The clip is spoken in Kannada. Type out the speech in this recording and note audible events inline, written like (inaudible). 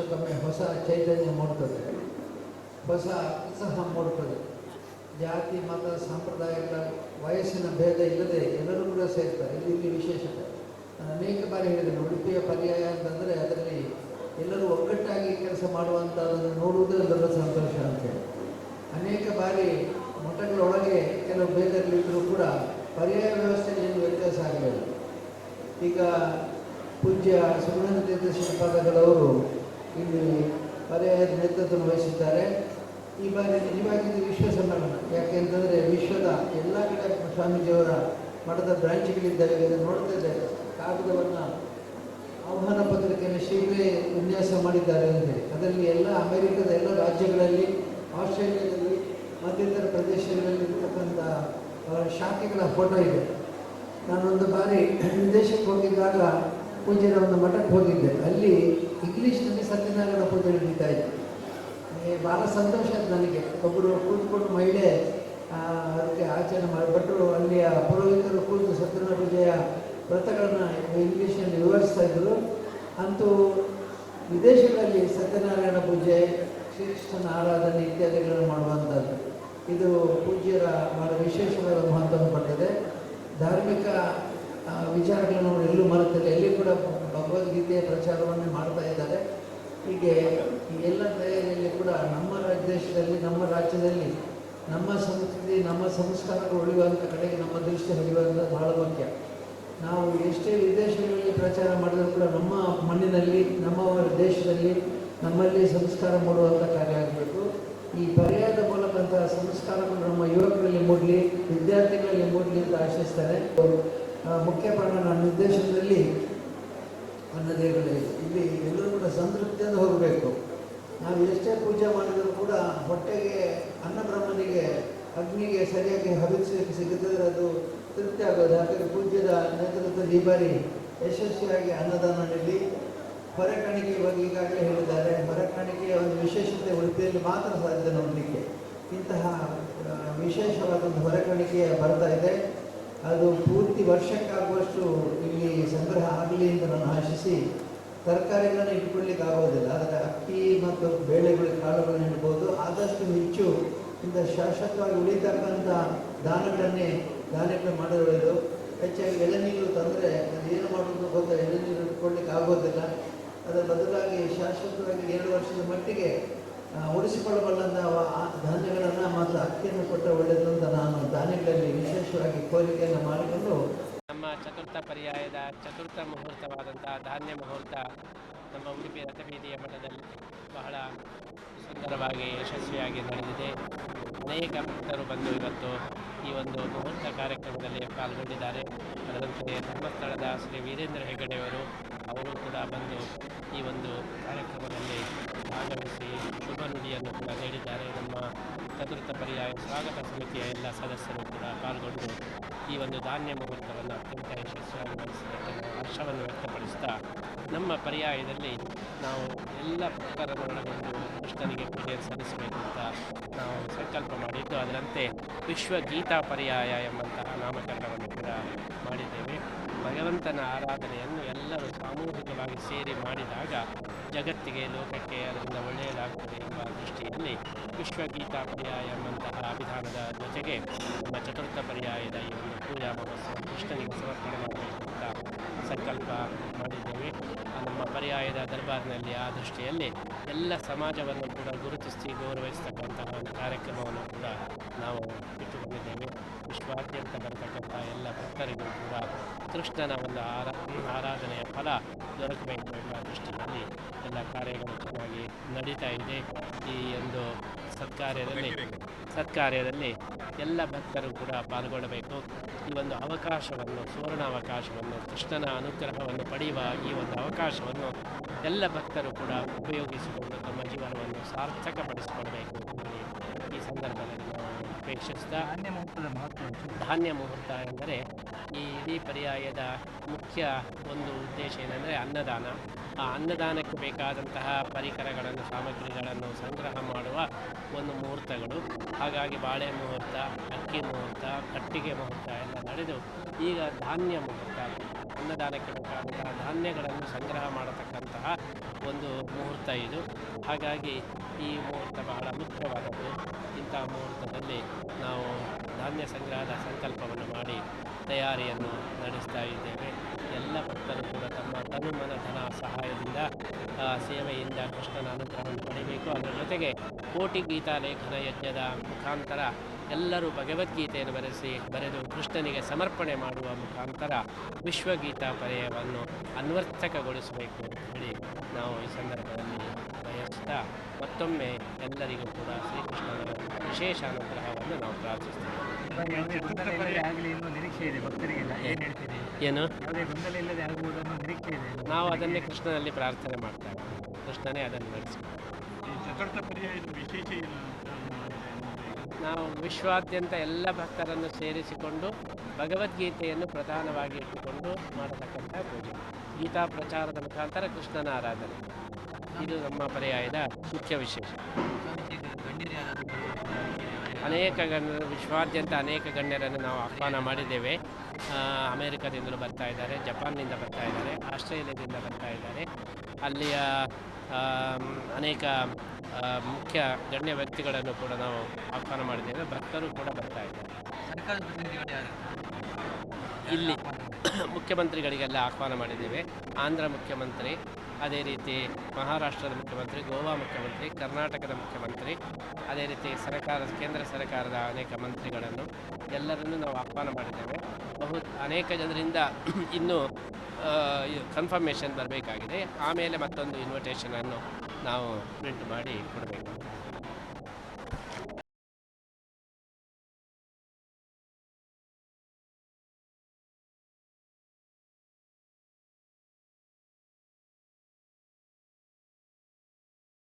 ವರ್ಷಕ್ಕೊಮ್ಮೆ ಹೊಸ ಚೈತನ್ಯ ಮೂಡ್ತದೆ. ಹೊಸ ಉತ್ಸಾಹ ಮೂಡುತ್ತದೆ ಜಾತಿ, ಮತ, ಸಂಪ್ರದಾಯಗಳ ವಯಸ್ಸಿನ ಭೇದ ಇಲ್ಲದೆ ಎಲ್ಲರೂ ಕೂಡ ಸೇರ್ತಾರೆ. ಇದು ಇಲ್ಲಿ ವಿಶೇಷತೆ. ನಾನು ಅನೇಕ ಬಾರಿ ಹೇಳಿದ್ದೇನೆ ಉಡುಪಿಯ ಪರ್ಯಾಯ ಅಂತಂದರೆ ಅದರಲ್ಲಿ ಎಲ್ಲರೂ ಒಗ್ಗಟ್ಟಾಗಿ ಕೆಲಸ ಮಾಡುವಂಥದ್ದನ್ನು ನೋಡುವುದೇ ದೊಡ್ಡ ಸಂತೋಷ ಅಂತೇಳಿ. ಅನೇಕ ಬಾರಿ ಮಠಗಳೊಳಗೆ ಕೆಲವು ಭೇದಗಳಿದ್ದರೂ ಕೂಡ ಪರ್ಯಾಯ ವ್ಯವಸ್ಥೆಯಲ್ಲಿ ಏನು ವ್ಯತ್ಯಾಸ ಆಗಲಿಲ್ಲ. ಈಗ ಪೂಜ್ಯ ಸುಬ್ರಹ್ಮಣ್ಯ ತೀರ್ಥ ಶ್ರೀಪಾದಗಳವರು ಇಲ್ಲಿ ಪರ್ಯಾಯದ ನೇತೃತ್ವ ವಹಿಸಿದ್ದಾರೆ ಈ ಬಾರಿ ನಿಜವಾಗಿ ವಿಶ್ವ ಸಮ್ಮೇಳನ. ಯಾಕೆಂತಂದರೆ ವಿಶ್ವದ ಎಲ್ಲ ಕಡೆ ಸ್ವಾಮೀಜಿಯವರ ಮಠದ ಬ್ರಾಂಚ್ಗಳಿದ್ದಾವೆ ಇದನ್ನು ನೋಡ್ತಾ ಇದ್ದಾರೆ ಕಾಗದವನ್ನು ಆಹ್ವಾನ ಪತ್ರಿಕೆಯನ್ನು ಶೀಘ್ರ ವಿನ್ಯಾಸ ಮಾಡಿದ್ದಾರೆ ಅಂದರೆ ಅದರಲ್ಲಿ ಎಲ್ಲ ಅಮೆರಿಕದ ಎಲ್ಲ ರಾಜ್ಯಗಳಲ್ಲಿ, ಆಸ್ಟ್ರೇಲಿಯಾದಲ್ಲಿ ಮತ್ತಿತರ ಪ್ರದೇಶಗಳಲ್ಲಿ ಇರ್ತಕ್ಕಂಥ ಶಾಖೆಗಳ ಫೋಟೋ ಇದೆ. ನಾನೊಂದು ಬಾರಿ ವಿದೇಶಕ್ಕೆ ಹೋಗಿದ್ದಾಗ ಪೂಜೆಯ ಒಂದು ಮಠಕ್ಕೆ ಹೋಗಿದ್ದೆ. ಅಲ್ಲಿ ಇಂಗ್ಲೀಷ್ನಲ್ಲಿ ಸತ್ಯನಾರಾಯಣ ಪೂಜೆ ನಡೀತಾ ಇತ್ತು. ಭಾಳ ಸಂತೋಷ ಆಯ್ತು ನನಗೆ. ಒಬ್ಬರು ಕೂತ್ಕೊಂಡು ಮಹಿಳೆ ಅದಕ್ಕೆ ಆಚರಣೆ ಮಾಡಿಬಿಟ್ರು ಅಲ್ಲಿಯ ಪುರೋಹಿತರು ಕೂತು ಸತ್ಯನಾರಾಯಣ ಪೂಜೆಯ ವ್ರತಗಳನ್ನು ಇಂಗ್ಲೀಷ್ನಲ್ಲಿ ವಿವರಿಸ್ತಾ ಇದ್ದರು ಅಂತೂ ವಿದೇಶಗಳಲ್ಲಿ ಸತ್ಯನಾರಾಯಣ ಪೂಜೆ ಶ್ರೀಕೃಷ್ಣನ ಆರಾಧನೆ ಇತ್ಯಾದಿಗಳನ್ನು ಮಾಡುವಂಥದ್ದು. ಇದು ಪೂಜ್ಯರ ಬಹಳ ವಿಶೇಷವಾದ ಮಹತ್ವವನ್ನು ಪಟ್ಟಿದೆ ಧಾರ್ಮಿಕ ವಿಚಾರಗಳನ್ನು ಎಲ್ಲೂ ಮರೆತಿಲ್ಲ. ಎಲ್ಲಿ ಕೂಡ ಭಗವದ್ಗೀತೆಯ ಪ್ರಚಾರವನ್ನು ಮಾಡ್ತಾ ಇದ್ದಾರೆ. ಹೀಗೆ ಎಲ್ಲ ತಯಾರಿಯಲ್ಲಿ ಕೂಡ ನಮ್ಮ ದೇಶದಲ್ಲಿ, ನಮ್ಮ ರಾಜ್ಯದಲ್ಲಿ, ನಮ್ಮ ಸಂಸ್ಕೃತಿ, ನಮ್ಮ ಸಂಸ್ಕಾರಗಳು ಉಳಿಯುವಂಥ ಕಡೆಗೆ ನಮ್ಮ ದೃಷ್ಟಿ ಹರಿಯುವಂಥ ಬಹಳ ಮುಖ್ಯ. ನಾವು ಎಷ್ಟೇ ವಿದೇಶಗಳಲ್ಲಿ ಪ್ರಚಾರ ಮಾಡಿದರೂ ಕೂಡ ನಮ್ಮ ಮಣ್ಣಿನಲ್ಲಿ ನಮ್ಮ ದೇಶದಲ್ಲಿ ನಮ್ಮಲ್ಲಿ ಸಂಸ್ಕಾರ ಮೂಡುವಂಥ ಕಾರ್ಯ ಆಗಬೇಕು. ಈ ಪರ್ಯಾಯದ ಮೂಲಕಂತಹ ಸಂಸ್ಕಾರವನ್ನು ನಮ್ಮ ಯುವಕರಲ್ಲಿ ಮೂಡಲಿ, ವಿದ್ಯಾರ್ಥಿಗಳಲ್ಲಿ ಮೂಡಲಿ ಅಂತ ಆಶಿಸ್ತಾರೆ. ಮುಖ್ಯ ಪ್ರಾಣ ನಿರ್ದೇಶನದಲ್ಲಿ ಅನ್ನದೇವರೇ ಇಲ್ಲಿ ಎಲ್ಲರೂ ಕೂಡ ಸಂತೃಪ್ತಿಯಿಂದ ಹೋಗಬೇಕು. ನಾವು ಎಷ್ಟೇ ಪೂಜೆ ಮಾಡಿದರೂ ಕೂಡ ಹೊಟ್ಟೆಗೆ, ಅನ್ನಬ್ರಹ್ಮನಿಗೆ, ಅಗ್ನಿಗೆ ಸರಿಯಾಗಿ ಹರಿಸಲಿಕ್ಕೆ ಸಿಗುತ್ತಿದ್ರೆ ಅದು ತೃಪ್ತಿ ಆಗೋದು. ಯಾಕಂದರೆ ಪೂಜ್ಯದ ನೇತೃತ್ವದಲ್ಲಿ ಈ ಬಾರಿ ಯಶಸ್ವಿಯಾಗಿ ಅನ್ನದಾನ ನೀಡಿ. ಹೊರಕಾಣಿಕೆ ಬಗ್ಗೆ ಈಗಾಗಲೇ ಹೇಳಿದ್ದಾರೆ. ಹೊರಕಾಣಿಕೆಯ ಒಂದು ವಿಶೇಷತೆ ಉಡುಪಿಯಲ್ಲಿ ಮಾತ್ರ ಸಾಧ್ಯ ನೋಡಲಿಕ್ಕೆ. ಇಂತಹ ವಿಶೇಷವಾದಂಥ ಹೊರಕಾಣಿಕೆ ಬರ್ತಾ ಇದೆ. ಅದು ಪೂರ್ತಿ ವರ್ಷಕ್ಕಾಗುವಷ್ಟು ಆಗಲಿ ಅಂತ ನಾನು ಆಶಿಸಿ, ತರಕಾರಿಗಳನ್ನು ಇಟ್ಕೊಳ್ಳಿಕ್ಕೆ ಆಗೋದಿಲ್ಲ ಆದರೆ ಅಕ್ಕಿ ಮತ್ತು ಬೇಳೆಗಳು, ಕಾಳುಗಳನ್ನು ಇಡ್ಬೋದು. ಆದಷ್ಟು ಹೆಚ್ಚು ಇಂಥ ಶಾಶ್ವತವಾಗಿ ಉಳಿತಕ್ಕಂಥ ದಾನಗಳನ್ನೇ ದಾನಗಳು ಮಾಡಿರೋದು. ಹೆಚ್ಚಾಗಿ ಎಳೆನೀರು ತಂದರೆ ಅದು ಏನು ಮಾಡೋದು ಗೊತ್ತಾ? ಎಳನೀರು ಇಟ್ಕೊಳ್ಳಿಕ್ಕೆ ಆಗೋದಿಲ್ಲ. ಅದರ ಬದಲಾಗಿ ಶಾಶ್ವತವಾಗಿ ಎರಡು ವರ್ಷದ ಮಟ್ಟಿಗೆ ಉಳಿಸಿಕೊಳ್ಳಬಲ್ಲಂಥ ಧಾನ್ಯಗಳನ್ನು ಮತ್ತು ಅಕ್ಕಿಯನ್ನು ಕೊಟ್ಟ ಒಳ್ಳೆಯದು ನಾನು ಧಾನ್ಯಗಳಲ್ಲಿ ವಿಶೇಷವಾಗಿ ಕೋರಿಕೆಯನ್ನು ಮಾಡಿಕೊಂಡು ನಮ್ಮ ಚತುರ್ಥ ಪರ್ಯಾಯದ ಚತುರ್ಥ ಮುಹೂರ್ತವಾದಂಥ ಧಾನ್ಯ ಮುಹೂರ್ತ ನಮ್ಮ ಉಡುಪಿ ರಥಬೀದಿಯ ಮಠದಲ್ಲಿ ಬಹಳ ಸುಂದರವಾಗಿ ಯಶಸ್ವಿಯಾಗಿ ನಡೆದಿದೆ. ಅನೇಕ ಭಕ್ತರು ಬಂದು ಇವತ್ತು ಈ ಒಂದು ಮುಹೂರ್ತ ಕಾರ್ಯಕ್ರಮದಲ್ಲಿ ಪಾಲ್ಗೊಂಡಿದ್ದಾರೆ. ಅದರಂತೆ ಧರ್ಮಸ್ಥಳದ ಶ್ರೀ ವೀರೇಂದ್ರ ಹೆಗಡೆಯವರು ಅವರು ಕೂಡ ಬಂದು ಈ ಒಂದು ಕಾರ್ಯಕ್ರಮದಲ್ಲಿ ಭಾಗವಹಿಸಿ ಶುಭ ನುಡಿಯನ್ನು ಕೂಡ ನೀಡಿದ್ದಾರೆ. ನಮ್ಮ ಚತುರ್ಥ ಪರ್ಯಾಯ ಸ್ವಾಗತ ಸಮಿತಿಯ ಎಲ್ಲ ಸದಸ್ಯರು ಕೂಡ ಪಾಲ್ಗೊಂಡು ಈ ಒಂದು ಧಾನ್ಯ ಮುಹೂರ್ತವನ್ನು ಅತ್ಯಂತ ಯಶಸ್ವಿಯಾಗಿ ನಡೆಸಿದ್ದಕ್ಕೆ ನಾವು ಹರ್ಷವನ್ನು ವ್ಯಕ್ತಪಡಿಸ್ತಾ ನಮ್ಮ ಪರ್ಯಾಯದಲ್ಲಿ ನಾವು ಎಲ್ಲ ಭಕ್ತರನ್ನು ಒಳಗೊಂಡು ಕೃಷ್ಣನಿಗೆ ಪೂಜೆ ಸಲ್ಲಿಸಬೇಕು ಅಂತ ನಾವು ಸಂಕಲ್ಪ ಮಾಡಿದ್ದು. ಅದರಂತೆ ವಿಶ್ವ ಗೀತಾ ಪರ್ಯಾಯ ಎಂಬಂತಹ ನಾಮಕರಣವನ್ನು ಕೂಡ ಮಾಡಿದ್ದೇವೆ. ಭಗವಂತನ ಆರಾಧನೆಯನ್ನು ಎಲ್ಲರೂ ಸಾಮೂಹಿಕವಾಗಿ ಸೇರಿ ಮಾಡಿದಾಗ ಜಗತ್ತಿಗೆ ಲೋಕಕ್ಕೆ ಅದರಿಂದ ಒಳ್ಳೆಯದಾಗುತ್ತದೆ ಎಂಬ ದೃಷ್ಟಿಯಲ್ಲಿ ವಿಶ್ವಗೀತಾ ಪರ್ಯಾಯ ಎಂಬಂತಹ ಅಭಿಧಾನದ ಜೊತೆಗೆ ನಮ್ಮ ಚತುರ್ಥ ಪರ್ಯಾಯದ ಈ ಒಂದು ಪೂಜಾ ಮಹೋತ್ಸವ ಕೃಷ್ಣನಿಗೆ ಸಮರ್ಪಣೆ ಮಾಡಬೇಕು ಅಂತ ಸಂಕಲ್ಪ ಮಾಡಿದ್ದೇವೆ. ನಮ್ಮ ಪರ್ಯಾಯದ ದರ್ಬಾರ್ನಲ್ಲಿ ಆ ದೃಷ್ಟಿಯಲ್ಲಿ ಎಲ್ಲ ಸಮಾಜವನ್ನು ಕೂಡ ಗುರುತಿಸಿ ಗೌರವಿಸ್ತಕ್ಕಂತಹ ಒಂದು ಕಾರ್ಯಕ್ರಮವನ್ನು ಕೂಡ ನಾವು ಇಟ್ಟುಕೊಂಡಿದ್ದೇವೆ. ವಿಶ್ವಾದ್ಯಂತ ಬರತಕ್ಕಂಥ ಎಲ್ಲ ಭಕ್ತರಿಗೂ ಕೂಡ ಕೃಷ್ಣನ ಒಂದು ಆರಾ, ಆರಾಧನೆಯ ಫಲ ದೊರಕಬೇಕು ಎಂಬ ದೃಷ್ಟಿಯಲ್ಲಿ ಎಲ್ಲ ಕಾರ್ಯಗಳು ಚೆನ್ನಾಗಿ ನಡೀತಾ ಇದೆ. ಈ ಒಂದು ಸತ್ಕಾರ್ಯದಲ್ಲಿ ಸತ್ಕಾರ್ಯದಲ್ಲಿ ಎಲ್ಲ ಭಕ್ತರು ಕೂಡ ಪಾಲ್ಗೊಳ್ಳಬೇಕು. ಈ ಒಂದು ಅವಕಾಶವನ್ನು ಸುವರ್ಣ ಅವಕಾಶವನ್ನು ಕೃಷ್ಣನ ಅನುಗ್ರಹವನ್ನು ಪಡೆಯುವ ಈ ಒಂದು ಅವಕಾಶವನ್ನು ಎಲ್ಲ ಭಕ್ತರು ಕೂಡ ಉಪಯೋಗಿಸಿಕೊಂಡು ತಮ್ಮ ಜೀವನವನ್ನು ಸಾರ್ಥಕಪಡಿಸಿಕೊಳ್ಬೇಕು ಅಂತೇಳಿ ಈ ಸಂದರ್ಭದಲ್ಲಿ ನಾವು ಅಪೇಕ್ಷಿಸ್ತಾ ಧಾನ್ಯ ಮುಹೂರ್ತ ಎಂದರೆ ಈ ಇಡೀ ಪರ್ಯಾಯದ ಮುಖ್ಯ ಒಂದು ಉದ್ದೇಶ ಏನಂದರೆ ಅನ್ನದಾನ. ಆ ಅನ್ನದಾನಕ್ಕೆ ಬೇಕಾದಂತಹ ಪರಿಕರಗಳನ್ನು, ಸಾಮಗ್ರಿಗಳನ್ನು ಸಂಗ್ರಹ ಮಾಡುವ ಒಂದು ಮುಹೂರ್ತಗಳು. ಹಾಗಾಗಿ ಬಾಳೆ ಮುಹೂರ್ತ, ಅಕ್ಕಿ ಮುಹೂರ್ತ, ಕಟ್ಟಿಗೆ ಮುಹೂರ್ತ ಎಲ್ಲ ನಡೆದು ಈಗ ಧಾನ್ಯ ಮುಹೂರ್ತ, ಅನ್ನದಾನಕ್ಕೆ ಬೇಕಾದಂತಹ ಧಾನ್ಯಗಳನ್ನು ಸಂಗ್ರಹ ಮಾಡತಕ್ಕಂತಹ ಒಂದು ಮುಹೂರ್ತ ಇದು. ಹಾಗಾಗಿ ಈ ಮುಹೂರ್ತ ಬಹಳ ಮುಖ್ಯವಾದದ್ದು. ಇಂಥ ಮುಹೂರ್ತದಲ್ಲಿ ನಾವು ಧಾನ್ಯ ಸಂಗ್ರಹದ ಸಂಕಲ್ಪವನ್ನು ಮಾಡಿ ತಯಾರಿಯನ್ನು ನಡೆಸ್ತಾ ಇದ್ದೇವೆ. ಎಲ್ಲ ಭಕ್ತರು ಕೂಡ ತಮ್ಮ ತನು ಮನ ಧನ ಸಹಾಯದಿಂದ ಸೇವೆಯಿಂದ ಕೃಷ್ಣನ ಅನುಗ್ರಹವನ್ನು ಪಡೆಯಬೇಕು ಅದರ ಜೊತೆಗೆ ಕೋಟಿ ಗೀತಾ ಲೇಖನ ಯಜ್ಞದ ಮುಖಾಂತರ ಎಲ್ಲರೂ ಭಗವದ್ಗೀತೆಯನ್ನು ಬರೆಸಿ, ಬರೆದು ಕೃಷ್ಣನಿಗೆ ಸಮರ್ಪಣೆ ಮಾಡುವ ಮುಖಾಂತರ ವಿಶ್ವಗೀತಾ ಪರ್ಯವನ್ನು ಅನ್ವರ್ಥಕಗೊಳಿಸಬೇಕು ಅಂತ ಹೇಳಿ ನಾವು ಈ ಸಂದರ್ಭದಲ್ಲಿ ಬಯಸ್ತಾ ಮತ್ತೊಮ್ಮೆ ಎಲ್ಲರಿಗೂ ಕೂಡ ಶ್ರೀಕೃಷ್ಣನ ವಿಶೇಷ ಅನುಗ್ರಹವನ್ನು ನಾವು ಪ್ರಾರ್ಥಿಸ್ತೇವೆ. ಏನು ನಾವು ಅದನ್ನೇ ಕೃಷ್ಣನಲ್ಲಿ ಪ್ರಾರ್ಥನೆ ಮಾಡ್ತೇವೆ. ಕೃಷ್ಣನೇ ಅದನ್ನು ನಡೆಸಿ. ಈ ಚತುರ್ಥ ಪರ್ಯಾಯದ ವಿಶೇಷ ಏನು ಅಂತ ಮಾಡಿದೆ ಅನ್ನೋದು? ನಾವು ವಿಶ್ವಾದ್ಯಂತ ಎಲ್ಲ ಭಕ್ತರನ್ನು ಸೇರಿಸಿಕೊಂಡು ಭಗವದ್ಗೀತೆಯನ್ನು ಪ್ರಧಾನವಾಗಿ ಇಟ್ಟುಕೊಂಡು ಮಾಡತಕ್ಕಂಥ ಪೂಜೆ. ಗೀತಾ ಪ್ರಚಾರದ ಮುಖಾಂತರ ಕೃಷ್ಣನ ಆರಾಧನೆ. ಇದು ನಮ್ಮ ಪರ್ಯಾಯದ ಮುಖ್ಯ ವಿಶೇಷ. ಅನೇಕ ಗಣ್ಯರು ವಿಶ್ವಾದ್ಯಂತ ಅನೇಕ ಗಣ್ಯರನ್ನು ನಾವು ಆಹ್ವಾನ ಮಾಡಿದ್ದೇವೆ. ಅಮೇರಿಕಾದಿಂದಲೂ ಬರ್ತಾ ಇದ್ದಾರೆ, ಜಪಾನ್ನಿಂದ ಬರ್ತಾ ಇದ್ದಾರೆ, ಆಸ್ಟ್ರೇಲಿಯಾದಿಂದ ಬರ್ತಾ ಇದ್ದಾರೆ. ಅಲ್ಲಿಯ ಅನೇಕ ಮುಖ್ಯ ಗಣ್ಯ ವ್ಯಕ್ತಿಗಳನ್ನು ಕೂಡ ನಾವು ಆಹ್ವಾನ ಮಾಡಿದ್ದೇವೆ. ಭಕ್ತರು ಕೂಡ ಬರ್ತಾ ಇದ್ದಾರೆ. ಇಲ್ಲಿ ಮುಖ್ಯಮಂತ್ರಿಗಳಿಗೆಲ್ಲ ಆಹ್ವಾನ ಮಾಡಿದ್ದೇವೆ. ಆಂಧ್ರ ಮುಖ್ಯಮಂತ್ರಿ ಅದೇ ರೀತಿ ಮಹಾರಾಷ್ಟ್ರದ ಮುಖ್ಯಮಂತ್ರಿ, ಗೋವಾ ಮುಖ್ಯಮಂತ್ರಿ, ಕರ್ನಾಟಕದ ಮುಖ್ಯಮಂತ್ರಿ, ಅದೇ ರೀತಿ ಸರ್ಕಾರ, ಕೇಂದ್ರ ಸರ್ಕಾರದ ಅನೇಕ ಮಂತ್ರಿಗಳನ್ನು ಎಲ್ಲರನ್ನೂ ನಾವು ಆಹ್ವಾನ ಮಾಡಿದ್ದೇವೆ. ಬಹು, ಅನೇಕ ಜನರಿಂದ (clears throat) ಇನ್ನೂ ಕನ್ಫರ್ಮೇಷನ್ ಬರಬೇಕಾಗಿದೆ. ಆಮೇಲೆ ಮತ್ತೊಂದು ಇನ್ವಿಟೇಷನನ್ನು ನಾವು ಪ್ರಿಂಟ್ ಮಾಡಿ ಕೊಡಬೇಕು.